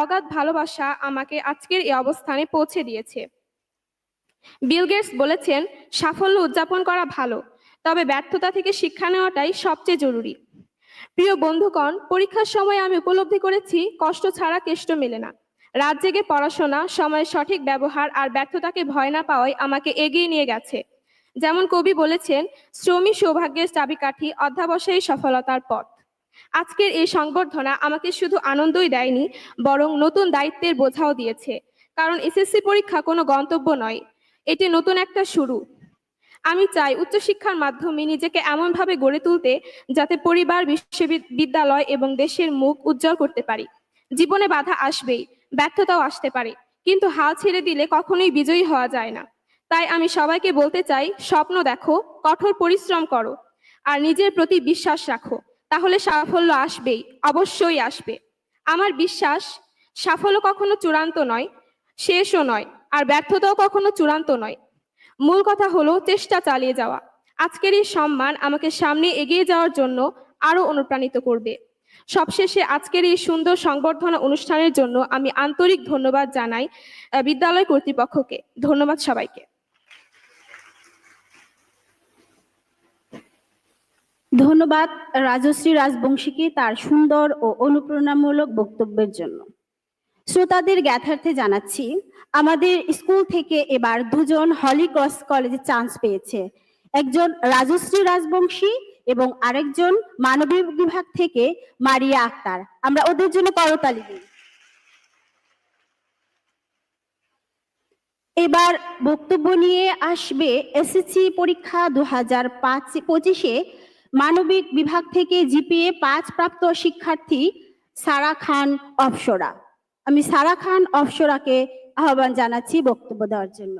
অগাধ ভালোবাসা আমাকে আজকের এই অবস্থানে পৌঁছে দিয়েছে। বিল গেটস বলেছেন, সাফল্য উদযাপন করা ভালো, তবে ব্যর্থতা থেকে শিক্ষা নেওয়াটাই সবচেয়ে জরুরি। প্রিয় বন্ধুগণ, পরীক্ষার সময় আমি উপলব্ধি করেছি, কষ্ট ছাড়া কেষ্ট মেলে না। রাত জেগে পড়াশোনা, সময়ের সঠিক ব্যবহার আর ব্যর্থতাকে ভয় না পাওয়াই আমাকে এগিয়ে নিয়ে গেছে। যেমন কবি বলেছেন শ্রমী সৌভাগ্যের চাবিকাঠি অধ্যাবসায়ী সফলতার পথ। আজকের এই সংবর্ধনা আমাকে শুধু আনন্দই দেয়নি, বরং নতুন দায়িত্বের বোঝাও দিয়েছে। কারণ এসএসসি পরীক্ষা কোনো গন্তব্য নয়, এটি নতুন একটা শুরু। আমি চাই উচ্চশিক্ষার মাধ্যমে নিজেকে এমনভাবে গড়ে তুলতে, যাতে পরিবার, বিশ্ববিদ্যালয় এবং দেশের মুখ উজ্জ্বল করতে পারি। জীবনে বাধা আসবেই, ব্যর্থতাও আসতে পারে, কিন্তু হাল ছেড়ে দিলে কখনোই বিজয়ী হওয়া যায় না। তাই আমি সবাইকে বলতে চাই, স্বপ্ন দেখো, কঠোর পরিশ্রম করো, আর নিজের প্রতি বিশ্বাস রাখো। তাহলে সাফল্য আসবেই, অবশ্যই আসবে। আমার বিশ্বাস, সাফল্য কখনো চূড়ান্ত নয়, শেষও নয়, আর ব্যর্থতাও কখনো চূড়ান্ত নয়। মূল কথা হলো চেষ্টা চালিয়ে যাওয়া। আজকের এই সম্মান আমাকে সামনে এগিয়ে যাওয়ার জন্য আরও অনুপ্রাণিত করবে। সবশেষে আজকের এই সুন্দর সংবর্ধনা অনুষ্ঠানের জন্য আমি আন্তরিক ধন্যবাদ জানাই বিদ্যালয় কর্তৃপক্ষকে। ধন্যবাদ সবাইকে। ধন্যবাদ রাজশ্রী রাজবংশীকে তার সুন্দর ও অনুপ্রেরণামূলক বক্তব্যের জন্য। শ্রোতাদের জ্ঞাতার্থে জানাচ্ছি, আমাদের স্কুল থেকে এবার দুজন হলি ক্রস কলেজে চান্স পেয়েছে। একজন রাজশ্রী রাজবংশী এবং আরেকজন মানবিক বিভাগ থেকে মারিয়া আক্তার। আমরা ওদের জন্য করতালি দিই। এবার বক্তব্য নিয়ে আসবে এসএসসি পরীক্ষা দু হাজার পাঁচ পঁচিশে মানবিক বিভাগ থেকে জিপিএ পাঁচ প্রাপ্ত শিক্ষার্থী সারা খান অপসরা আমি সারা খান অপসরাকে আহ্বান জানাচ্ছি বক্তব্য দেওয়ার জন্য।